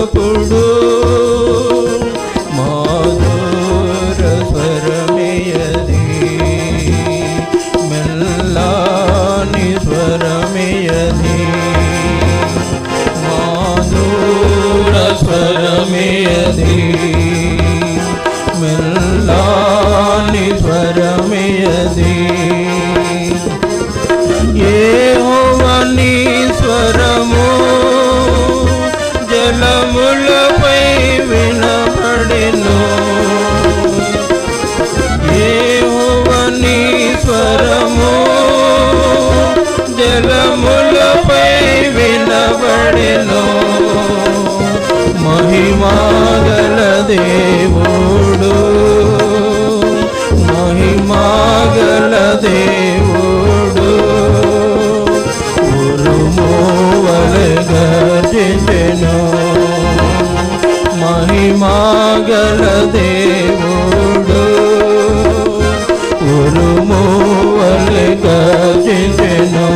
ఉన్నప్పుడు మాధుర స్వరమేయది మెల్లాని స్వరమేయది మాధుర పాడెలో మహిమాగల దేవుడు మహిమాగల దేవుడు ఉరుమోవలె గర్జించెను. మహిమాగల దేవుడు ఉరుమోవలె గర్జించెను.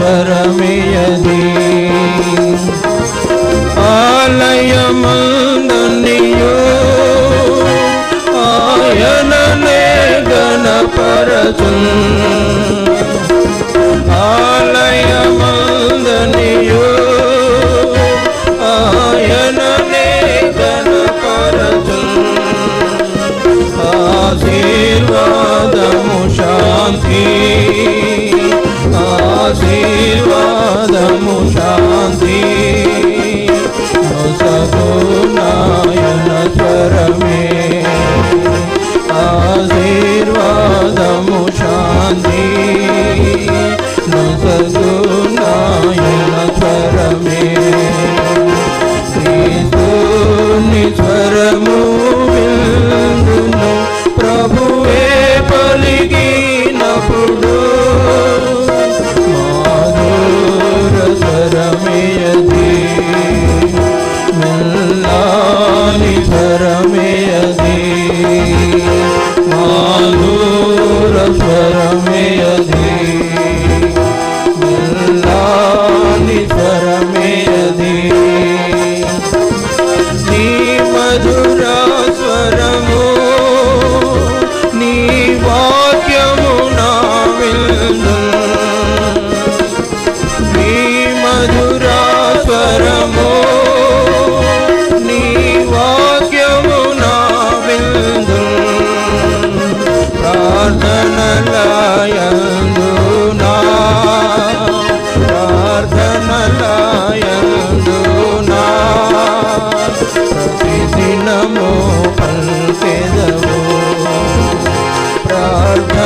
స్వరమేయది ఆలయమందునియో ఆయననే గణపరచున్ ఆలయమందునియో ఆయననే గణపరచున్ ఆశీ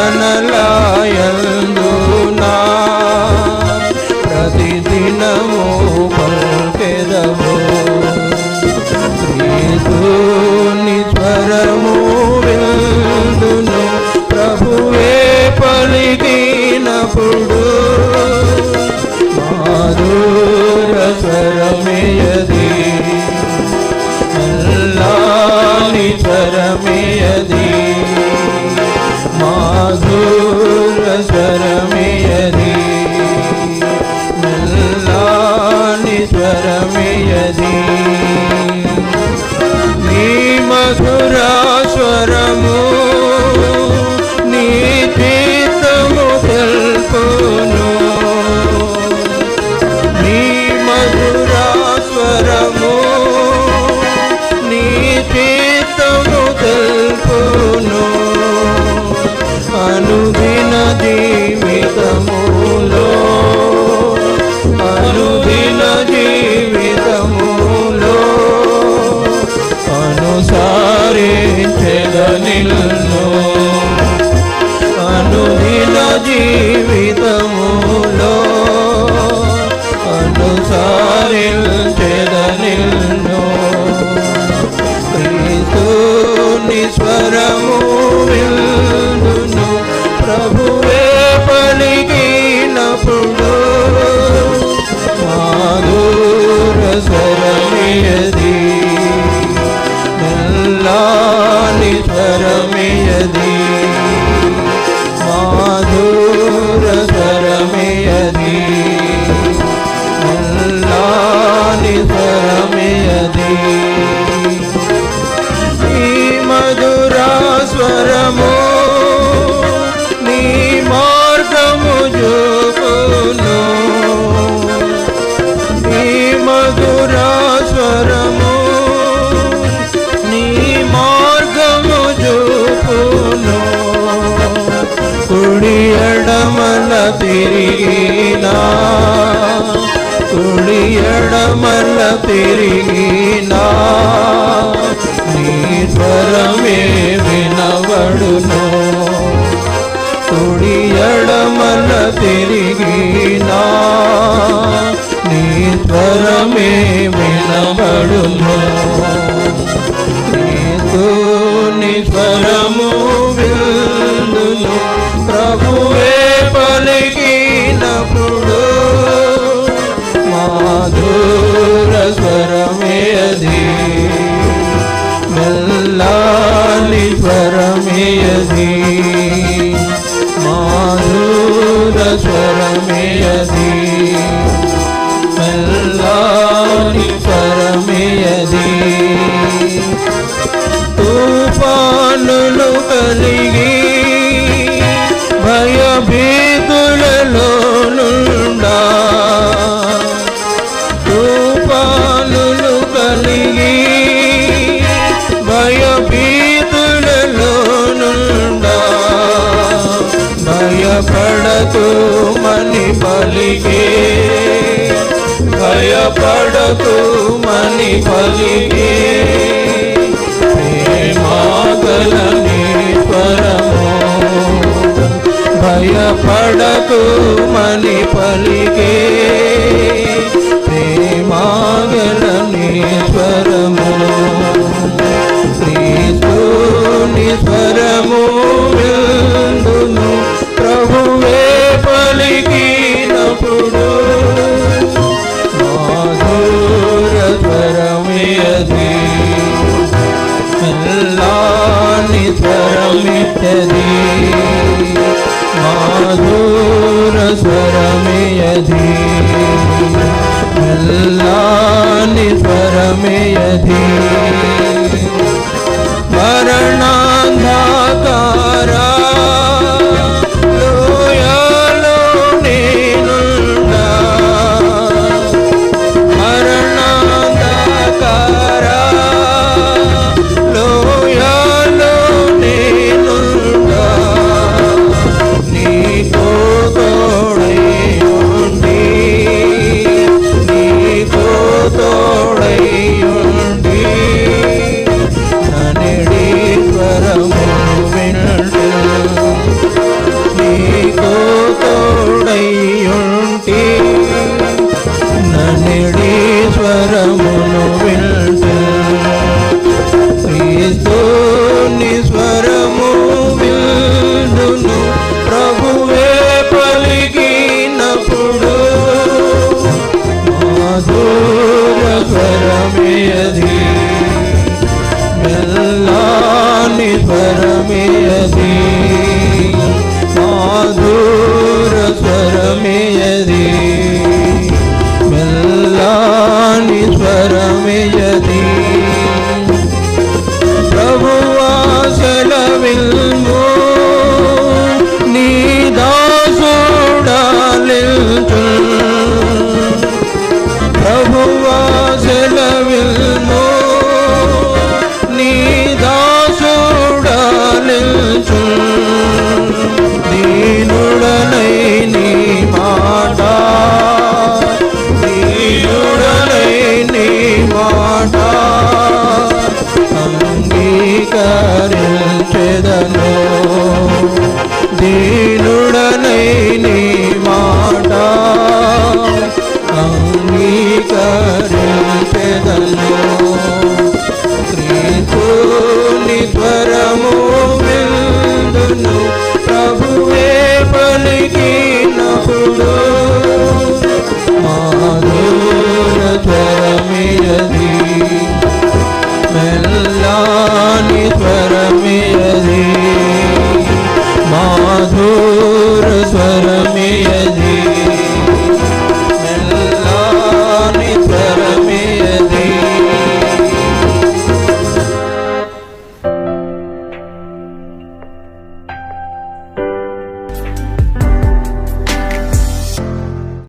Nana తిరిగినా కుడి ఎడమల్ల తిరిగినా నీ స్వరమే వినవడును కుడి ఎడమల్ల తిరిగినా నీ స్వరమే వినవడును నీ స్వరము ప్రభువే పలే यदि माधुर स्वर में यदि कल्याणी स्वर में यदि तूफान कली పడకుమని పలికి. మాగలని పడకు భయపడకుమని పలికి. మాగలని స్వరము క్రీస్తు నిస్వరము